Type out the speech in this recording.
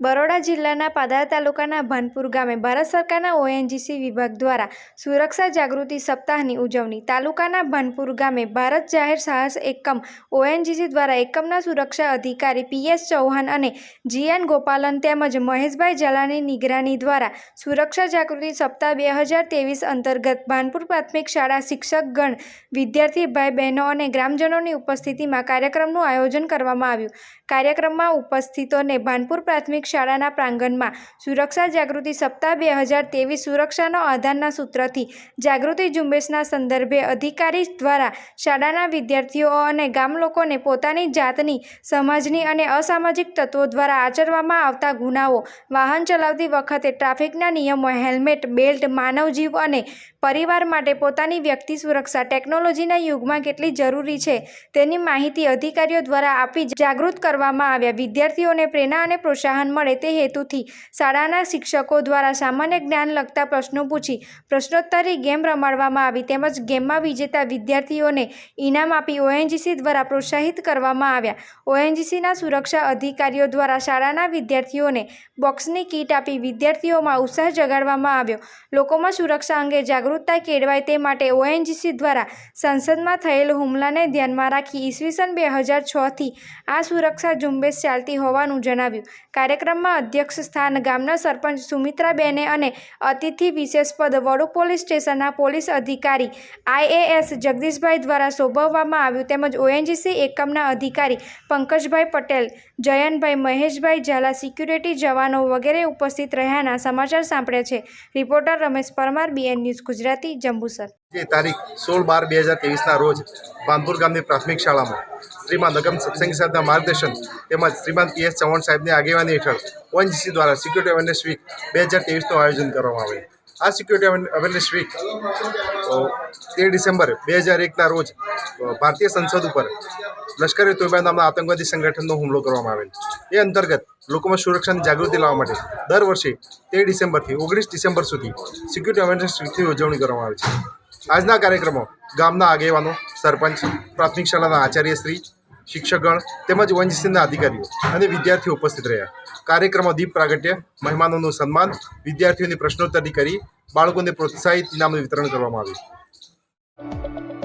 બરોડા જિલ્લાના પાદરા તાલુકાના ભાનપુર ગામે ભારત સરકારના ઓએનજીસી વિભાગ દ્વારા સુરક્ષા જાગૃતિ સપ્તાહની ઉજવણી. તાલુકાના ભાનપુર ગામે ભારત જાહેર સાહસ એકમ ઓએનજીસી દ્વારા એકમના સુરક્ષા અધિકારી પીએસ ચૌહાણ અને જીએન ગોપાલન તેમજ મહેશભાઈ ઝાલાની નિગરાની દ્વારા સુરક્ષા જાગૃતિ સપ્તાહ બે હજાર ત્રેવીસ અંતર્ગત ભાનપુર પ્રાથમિક શાળા શિક્ષકગણ, વિદ્યાર્થી ભાઈ બહેનો અને ગ્રામજનોની ઉપસ્થિતિમાં કાર્યક્રમનું આયોજન કરવામાં આવ્યું. કાર્યક્રમમાં ઉપસ્થિતોને ભાનપુર પ્રાથમિક શાળાના પ્રાંગણમાં સુરક્ષા જાગૃતિ સપ્તાહ બે હજાર તેવીસ સુરક્ષાનો આધારના સૂત્રથી જાગૃતિ ઝુંબેશના સંદર્ભે અધિકારી દ્વારા શાળાના વિદ્યાર્થીઓ અને ગામ લોકોને પોતાની જાતની, સમાજની અને અસામાજિક તત્વો દ્વારા આચરવામાં આવતા ગુનાઓ, વાહન ચલાવતી વખતે ટ્રાફિકના નિયમો, હેલ્મેટ, બેલ્ટ, માનવ જીવ અને પરિવાર માટે પોતાની વ્યક્તિ સુરક્ષા ટેકનોલોજીના યુગમાં કેટલી જરૂરી છે તેની માહિતી અધિકારીઓ દ્વારા આપી જાગૃત કરવામાં આવ્યા. વિદ્યાર્થીઓને પ્રેરણા અને પ્રોત્સાહન મળે તે હેતુથી શાળાના શિક્ષકો દ્વારા સામાન્ય જ્ઞાન લગતા પ્રશ્નો પૂછી પ્રશ્નોત્તરી ગેમ રમાડવામાં આવી તેમજ ગેમમાં વિજેતા વિદ્યાર્થીઓને ઇનામ આપી ઓએનજીસી દ્વારા પ્રોત્સાહિત કરવામાં આવ્યા. ઓએનજીસીના સુરક્ષા અધિકારીઓ દ્વારા શાળાના વિદ્યાર્થીઓને બોક્સની કીટ આપી વિદ્યાર્થીઓમાં ઉત્સાહ જગાડવામાં આવ્યો. લોકોમાં સુરક્ષા અંગે જાગૃતતા કેળવાય તે માટે ઓએનજીસી દ્વારા સંસદમાં થયેલ હુમલાને ધ્યાનમાં રાખી ઈસવીસન બે હજાર છથી આ સુરક્ષા ઝુંબેશ ચાલતી હોવાનું જણાવ્યું. કાર્યક્રમમાં અધ્યક્ષ સ્થાન ગામના સરપંચ સુમિત્રાબેને અને અતિથિ વિશેષ પદ વડુ પોલીસ સ્ટેશનના પોલીસ અધિકારી આઈએએસ જગદીશભાઈ દ્વારા શોભવવામાં આવ્યું તેમજ ઓએનજીસી એકમના અધિકારી પંકજભાઈ પટેલ, જયંતભાઈ મહેશભાઈ ઝાલા સિક્યુરિટી જવાનો વગેરે ઉપસ્થિત રહ્યાના સમાચાર સાંપડ્યા છે. Reporter Ramesh Parmar, BN news Gujarati, Jambusar. જે તારીખ સોળ બાર બે હજાર ત્રેવીસના રોજ બાંધુર ગામની પ્રાથમિક શાળામાં શ્રીમાન નગમ સત્સંગી સાહેબના માર્ગદર્શન તેમજ શ્રીમાન પી એસ ચૌહાણ સાહેબની આગેવાની હેઠળ ઓએનજીસી દ્વારા સિક્યુરિટી અવેરનેસ વીક બે હજાર ત્રેવીસનું આયોજન કરવામાં આવ્યું આ સિક્યુરિટી અવેરનેસ વીક તેર ડિસેમ્બર બે હજાર એકના રોજ ભારતીય સંસદ ઉપર લશ્કરે તોયબા નામના આતંકવાદી સંગઠનનો હુમલો કરવામાં આવેલ. એ અંતર્ગત લોકોમાં સુરક્ષાની જાગૃતિ લાવવા માટે દર વર્ષે તેર ડિસેમ્બરથી ઓગણીસ ડિસેમ્બર સુધી સિક્યુરિટી અવેરનેસ વીકની ઉજવણી કરવામાં આવે છે. આજના કાર્યક્રમો ગામના આગેવાનો, સરપંચ, પ્રાથમિક શાળાના આચાર્યશ્રી શિક્ષકગણ તેમજ ઓએનજીસીના અધિકારીઓ અને વિદ્યાર્થીઓ ઉપસ્થિત રહ્યા. કાર્યક્રમો દીપ પ્રાગટ્ય, મહેમાનોનું સન્માન, વિદ્યાર્થીઓની પ્રશ્નોત્તરી કરી, બાળકોને પ્રોત્સાહિત ઇનામનું વિતરણ કરવામાં આવ્યું.